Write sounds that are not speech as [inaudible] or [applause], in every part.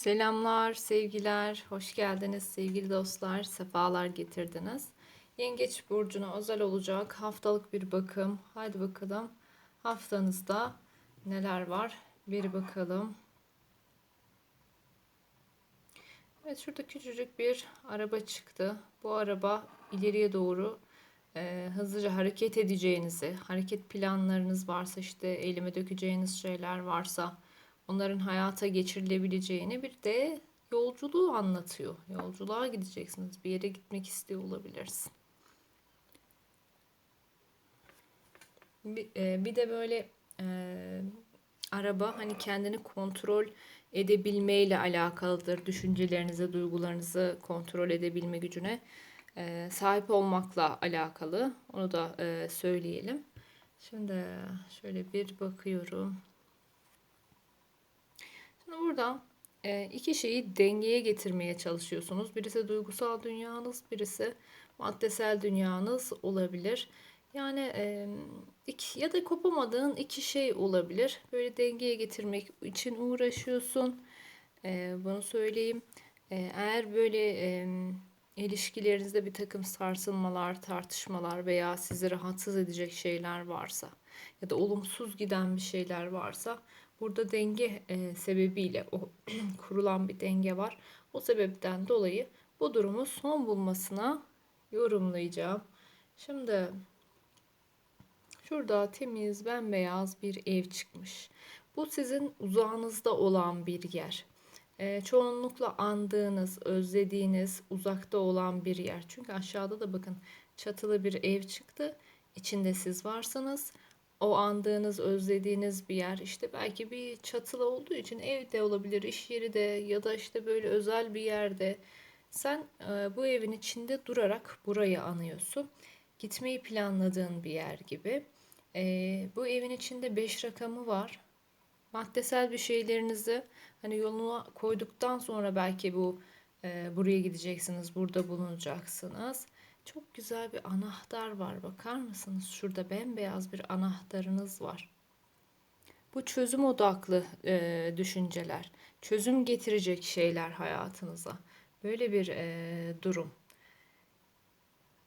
Selamlar, sevgiler, hoş geldiniz sevgili dostlar, sefalar getirdiniz. Yengeç burcuna özel olacak haftalık bir bakım. Haydi bakalım haftanızda neler var bir bakalım. Evet şurada küçücük bir araba çıktı. Bu araba ileriye doğru e, hızlıca hareket edeceğinizi, hareket planlarınız varsa işte elime dökeceğiniz şeyler varsa onların hayata geçirilebileceğini bir de yolculuğu anlatıyor. Yolculuğa gideceksiniz. Bir yere gitmek istiyor olabilirsin. Bir, e, de böyle e, araba hani kendini kontrol edebilmeyle alakalıdır. Düşüncelerinizi, duygularınızı kontrol edebilme gücüne e, sahip olmakla alakalı. Onu da e, söyleyelim. Şimdi şöyle bir bakıyorum. Şimdi burada e, iki şeyi dengeye getirmeye çalışıyorsunuz. Birisi duygusal dünyanız, birisi maddesel dünyanız olabilir. Yani iki, ya da kopamadığın iki şey olabilir. Böyle dengeye getirmek için uğraşıyorsun. Bunu söyleyeyim. Eğer böyle ilişkilerinizde bir takım sarsılmalar, tartışmalar veya sizi rahatsız edecek şeyler varsa ya da olumsuz giden bir şeyler varsa burada denge e, sebebiyle o [clears throat] kurulan bir denge var. O sebepten dolayı bu durumu son bulmasına yorumlayacağım. Şimdi şurada temiz, bembeyaz bir ev çıkmış. Bu sizin uzağınızda olan bir yer. E, çoğunlukla andığınız, özlediğiniz, uzakta olan bir yer. Çünkü aşağıda da bakın çatılı bir ev çıktı. İçinde siz varsınız. O andığınız, özlediğiniz bir yer. İşte belki bir çatılı olduğu için evde olabilir, iş yeri de ya da işte böyle özel bir yerde. Sen e, bu evin içinde durarak burayı anıyorsun. Gitmeyi planladığın bir yer gibi. E, bu evin içinde 5 rakamı var maddesel bir şeylerinizi hani yoluna koyduktan sonra belki bu e, buraya gideceksiniz, burada bulunacaksınız. Çok güzel bir anahtar var. Bakar mısınız? Şurada bembeyaz bir anahtarınız var. Bu çözüm odaklı e, düşünceler, çözüm getirecek şeyler hayatınıza. Böyle bir e, durum.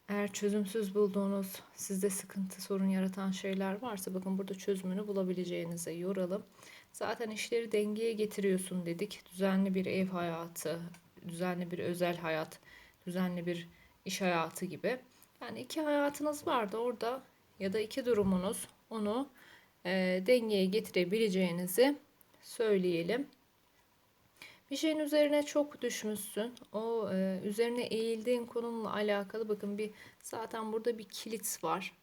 Eğer çözümsüz bulduğunuz, sizde sıkıntı, sorun yaratan şeyler varsa bakın burada çözümünü bulabileceğinize yoralım. Zaten işleri dengeye getiriyorsun dedik. Düzenli bir ev hayatı, düzenli bir özel hayat, düzenli bir iş hayatı gibi. Yani iki hayatınız vardı orada ya da iki durumunuz onu e, dengeye getirebileceğinizi söyleyelim. Bir şeyin üzerine çok düşmüşsün. O e, üzerine eğildiğin konumla alakalı bakın bir zaten burada bir kilit var.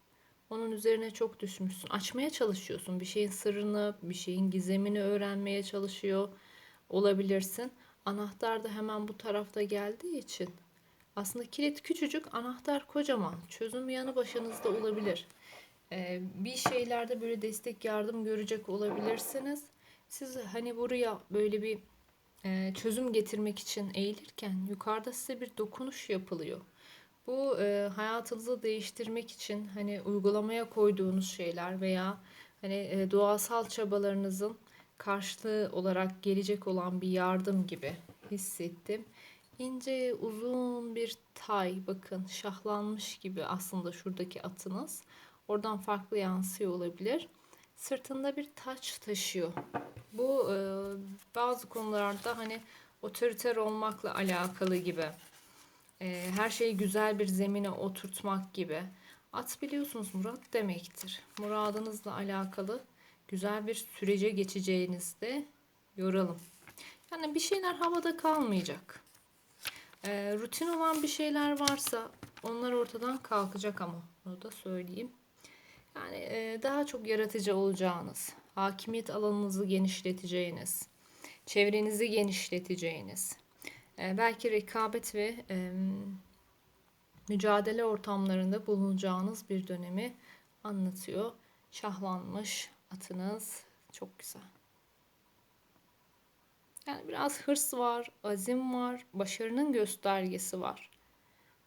Onun üzerine çok düşmüşsün. Açmaya çalışıyorsun. Bir şeyin sırrını, bir şeyin gizemini öğrenmeye çalışıyor olabilirsin. Anahtar da hemen bu tarafta geldiği için aslında kilit küçücük, anahtar kocaman. Çözüm yanı başınızda olabilir. Ee, bir şeylerde böyle destek yardım görecek olabilirsiniz. Siz hani buraya böyle bir e, çözüm getirmek için eğilirken yukarıda size bir dokunuş yapılıyor. Bu e, hayatınızı değiştirmek için hani uygulamaya koyduğunuz şeyler veya hani e, doğasal çabalarınızın karşılığı olarak gelecek olan bir yardım gibi hissettim. İnce uzun bir tay bakın şahlanmış gibi aslında şuradaki atınız. Oradan farklı yansıyor olabilir. Sırtında bir taç taşıyor. Bu e, bazı konularda hani otoriter olmakla alakalı gibi. E, her şeyi güzel bir zemine oturtmak gibi. At biliyorsunuz murat demektir. Muradınızla alakalı güzel bir sürece geçeceğinizde yoralım. Yani bir şeyler havada kalmayacak. E, rutin olan bir şeyler varsa onlar ortadan kalkacak ama onu da söyleyeyim. Yani e, daha çok yaratıcı olacağınız, hakimiyet alanınızı genişleteceğiniz, çevrenizi genişleteceğiniz, e, belki rekabet ve e, mücadele ortamlarında bulunacağınız bir dönemi anlatıyor. Şahlanmış atınız çok güzel. Yani biraz hırs var, azim var, başarının göstergesi var.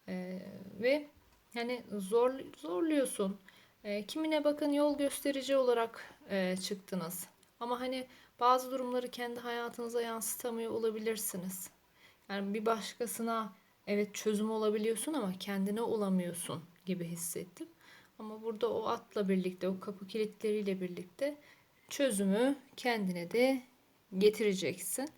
Ee, ve yani zor zorluyorsun. E, kimine bakın yol gösterici olarak e, çıktınız. Ama hani Bazı durumları kendi hayatınıza yansıtamıyor olabilirsiniz. Yani bir başkasına evet çözüm olabiliyorsun ama kendine olamıyorsun gibi hissettim. Ama burada o atla birlikte, o kapı kilitleriyle birlikte çözümü kendine de getireceksin.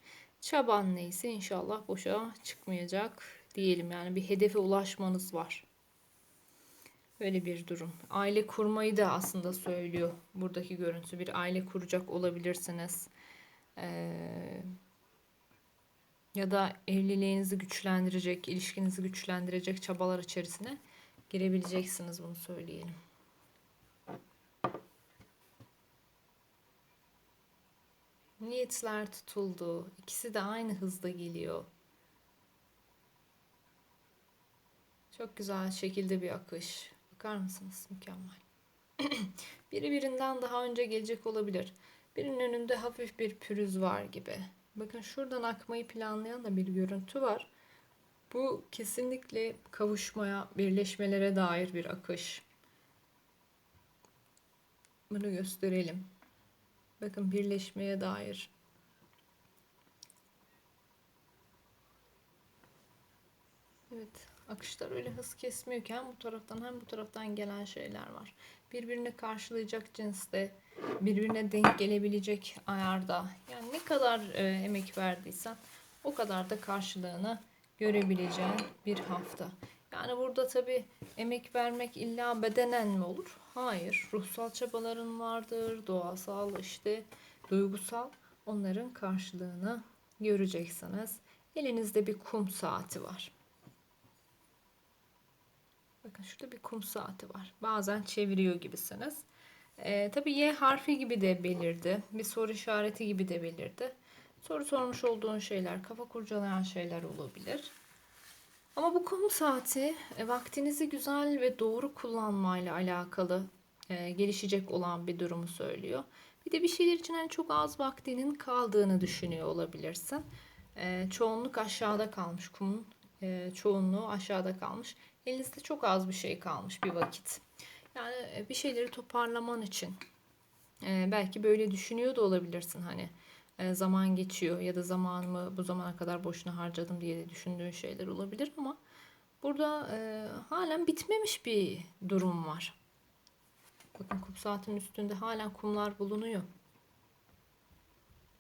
Çaban neyse inşallah boşa çıkmayacak diyelim. Yani bir hedefe ulaşmanız var. Böyle bir durum. Aile kurmayı da aslında söylüyor buradaki görüntü. Bir aile kuracak olabilirsiniz. Ee, ya da evliliğinizi güçlendirecek, ilişkinizi güçlendirecek çabalar içerisine girebileceksiniz bunu söyleyelim. Niyetler tutuldu. İkisi de aynı hızda geliyor. Çok güzel şekilde bir akış. Bakar mısınız? Mükemmel. [clears throat] Biri birinden daha önce gelecek olabilir. Birinin önünde hafif bir pürüz var gibi. Bakın şuradan akmayı planlayan da bir görüntü var. Bu kesinlikle kavuşmaya, birleşmelere dair bir akış. Bunu gösterelim. Bakın birleşmeye dair. Evet, akışlar öyle hız kesmiyor ki hem bu taraftan hem bu taraftan gelen şeyler var. Birbirini karşılayacak cinste, birbirine denk gelebilecek ayarda. Yani ne kadar e, emek verdiysen o kadar da karşılığını görebileceğin bir hafta. Yani burada tabi emek vermek illa bedenen mi olur? Hayır. Ruhsal çabaların vardır, doğasal işte duygusal onların karşılığını göreceksiniz. Elinizde bir kum saati var. Bakın şurada bir kum saati var. Bazen çeviriyor gibisiniz. Ee, tabii Y harfi gibi de belirdi. Bir soru işareti gibi de belirdi. Soru sormuş olduğun şeyler, kafa kurcalayan şeyler olabilir. Ama bu kum saati e, vaktinizi güzel ve doğru kullanmayla alakalı e, gelişecek olan bir durumu söylüyor. Bir de bir şeyler için hani çok az vaktinin kaldığını düşünüyor olabilirsin. E, çoğunluk aşağıda kalmış kumun e, çoğunluğu aşağıda kalmış. Elinizde çok az bir şey kalmış bir vakit. Yani e, bir şeyleri toparlaman için e, belki böyle düşünüyor da olabilirsin hani zaman geçiyor ya da zamanımı bu zamana kadar boşuna harcadım diye düşündüğün şeyler olabilir ama burada e, halen bitmemiş bir durum var. Bakın kum saatin üstünde halen kumlar bulunuyor.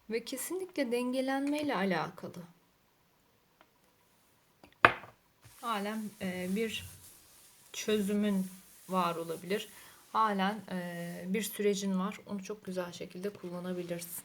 Ve kesinlikle dengelenmeyle alakalı. Halen e, bir çözümün var olabilir. Halen e, bir sürecin var. Onu çok güzel şekilde kullanabilirsin.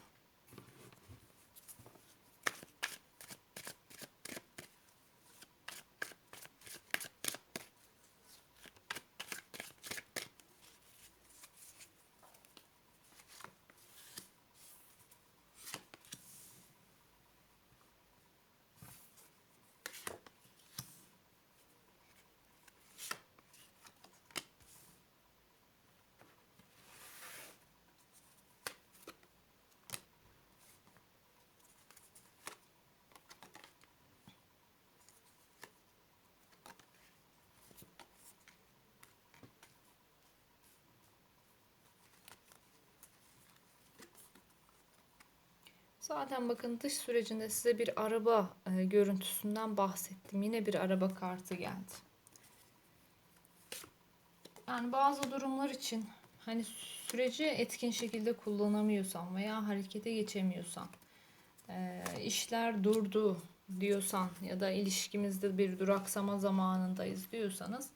Zaten bakın dış sürecinde size bir araba e, görüntüsünden bahsettim. Yine bir araba kartı geldi. Yani bazı durumlar için hani süreci etkin şekilde kullanamıyorsan veya harekete geçemiyorsan, e, işler durdu diyorsan ya da ilişkimizde bir duraksama zamanındayız diyorsanız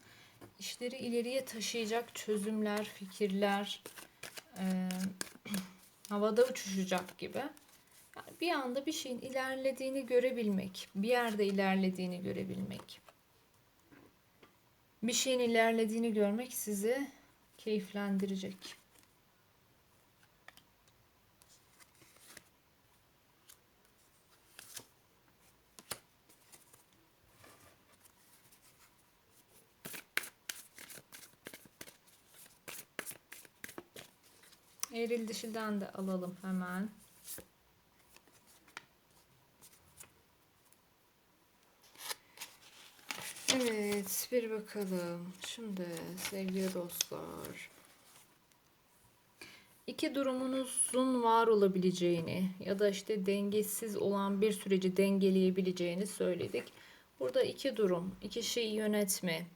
işleri ileriye taşıyacak çözümler, fikirler e, [clears throat] havada uçuşacak gibi bir anda bir şeyin ilerlediğini görebilmek, bir yerde ilerlediğini görebilmek. Bir şeyin ilerlediğini görmek sizi keyiflendirecek. Eril dişilden de alalım hemen. Evet, bir bakalım. Şimdi sevgili dostlar. iki durumunuzun var olabileceğini ya da işte dengesiz olan bir süreci dengeleyebileceğini söyledik. Burada iki durum, iki şeyi yönetme,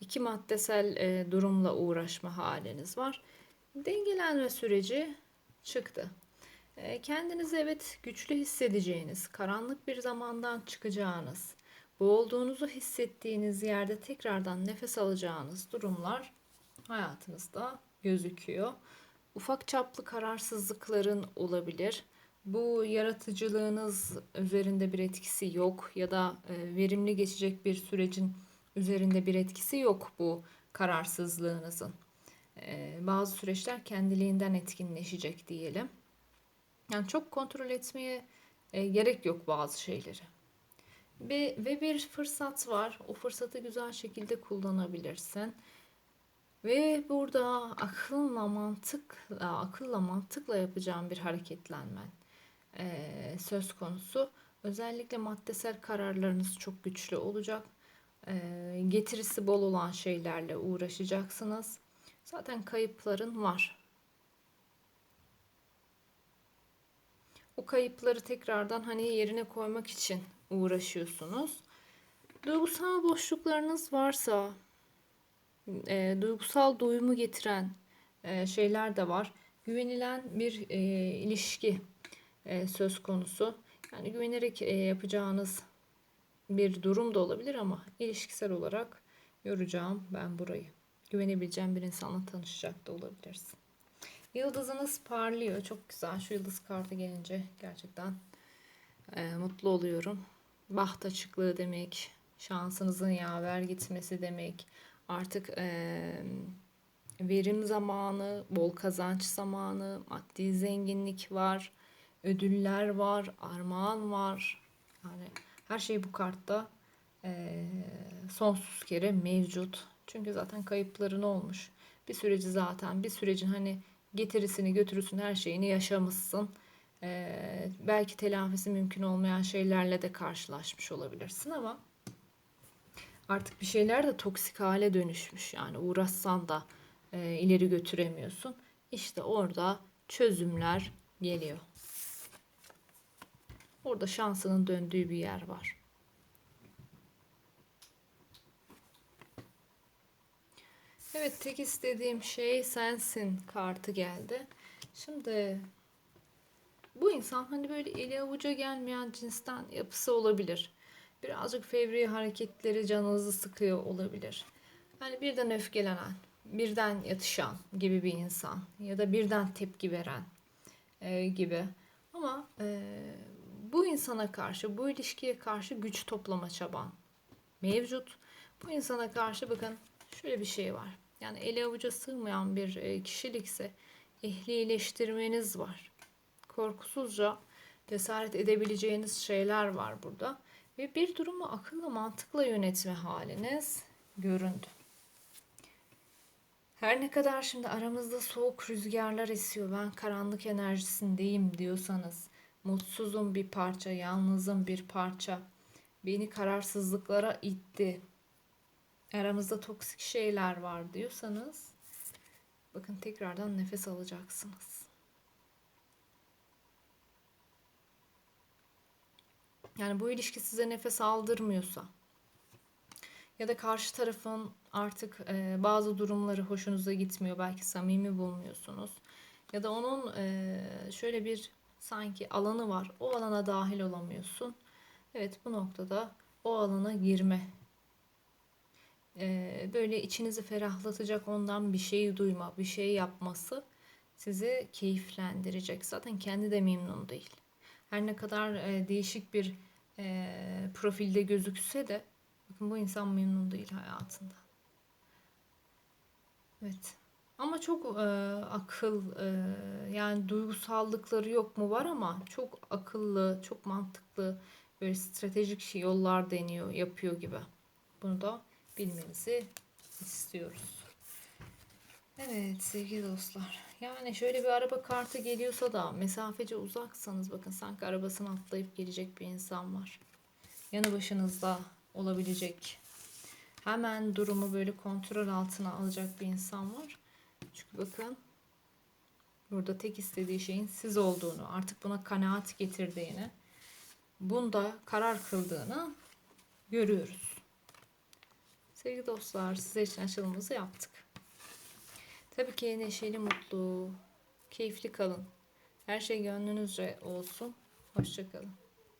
iki maddesel e, durumla uğraşma haliniz var. Dengelenme süreci çıktı. E, kendinizi evet güçlü hissedeceğiniz, karanlık bir zamandan çıkacağınız, boğulduğunuzu hissettiğiniz yerde tekrardan nefes alacağınız durumlar hayatınızda gözüküyor. Ufak çaplı kararsızlıkların olabilir. Bu yaratıcılığınız üzerinde bir etkisi yok ya da e, verimli geçecek bir sürecin üzerinde bir etkisi yok bu kararsızlığınızın. E, bazı süreçler kendiliğinden etkinleşecek diyelim. Yani çok kontrol etmeye e, gerek yok bazı şeyleri. Ve, ve bir fırsat var. O fırsatı güzel şekilde kullanabilirsin. Ve burada akılla mantıkla, akılla mantıkla yapacağım bir hareketlenmen e, söz konusu. Özellikle maddesel kararlarınız çok güçlü olacak. E, getirisi bol olan şeylerle uğraşacaksınız. Zaten kayıpların var. O kayıpları tekrardan hani yerine koymak için uğraşıyorsunuz. Duygusal boşluklarınız varsa, e, duygusal doyumu getiren e, şeyler de var. Güvenilen bir e, ilişki e, söz konusu. Yani güvenerek e, yapacağınız bir durum da olabilir ama ilişkisel olarak yoracağım ben burayı. Güvenebileceğim bir insanla tanışacak da olabilirsin. Yıldızınız parlıyor. Çok güzel. Şu yıldız kartı gelince gerçekten e, mutlu oluyorum. Baht açıklığı demek, şansınızın yaver gitmesi demek. Artık e, verim zamanı, bol kazanç zamanı, maddi zenginlik var, ödüller var, armağan var. Yani her şey bu kartta e, sonsuz kere mevcut. Çünkü zaten kayıpların olmuş. Bir süreci zaten, bir sürecin hani getirisini götürüsün her şeyini yaşamışsın. Ee, belki telafisi mümkün olmayan şeylerle de karşılaşmış olabilirsin ama artık bir şeyler de toksik hale dönüşmüş. Yani uğraşsan da e, ileri götüremiyorsun. İşte orada çözümler geliyor. Orada şansının döndüğü bir yer var. Evet tek istediğim şey sensin kartı geldi. Şimdi bu insan hani böyle eli avuca gelmeyen cinsten yapısı olabilir. Birazcık fevri hareketleri canınızı sıkıyor olabilir. Hani birden öfkelenen, birden yatışan gibi bir insan ya da birden tepki veren e, gibi. Ama e, bu insana karşı, bu ilişkiye karşı güç toplama çaban mevcut. Bu insana karşı bakın şöyle bir şey var. Yani eli avuca sığmayan bir e, kişilikse ehlileştirmeniz var. Korkusuzca cesaret edebileceğiniz şeyler var burada. Ve bir durumu akılla mantıkla yönetme haliniz göründü. Her ne kadar şimdi aramızda soğuk rüzgarlar esiyor, ben karanlık enerjisindeyim diyorsanız, mutsuzum bir parça, yalnızım bir parça, beni kararsızlıklara itti, aramızda toksik şeyler var diyorsanız bakın tekrardan nefes alacaksınız. Yani bu ilişki size nefes aldırmıyorsa ya da karşı tarafın artık e, bazı durumları hoşunuza gitmiyor. Belki samimi bulmuyorsunuz. Ya da onun e, şöyle bir sanki alanı var. O alana dahil olamıyorsun. Evet bu noktada o alana girme böyle içinizi ferahlatacak ondan bir şey duyma, bir şey yapması sizi keyiflendirecek. Zaten kendi de memnun değil. Her ne kadar değişik bir profilde gözükse de bakın bu insan memnun değil hayatında. Evet. Ama çok e, akıl e, yani duygusallıkları yok mu var ama çok akıllı, çok mantıklı böyle stratejik yollar deniyor, yapıyor gibi. Bunu da bilmenizi istiyoruz. Evet sevgili dostlar. Yani şöyle bir araba kartı geliyorsa da mesafece uzaksanız bakın sanki arabasını atlayıp gelecek bir insan var. Yanı başınızda olabilecek. Hemen durumu böyle kontrol altına alacak bir insan var. Çünkü bakın Burada tek istediği şeyin siz olduğunu, artık buna kanaat getirdiğini, bunda karar kıldığını görüyoruz. Sevgili dostlar, size için açılımımızı yaptık. Tabii ki neşeli, mutlu, keyifli kalın. Her şey gönlünüzce olsun. Hoşçakalın.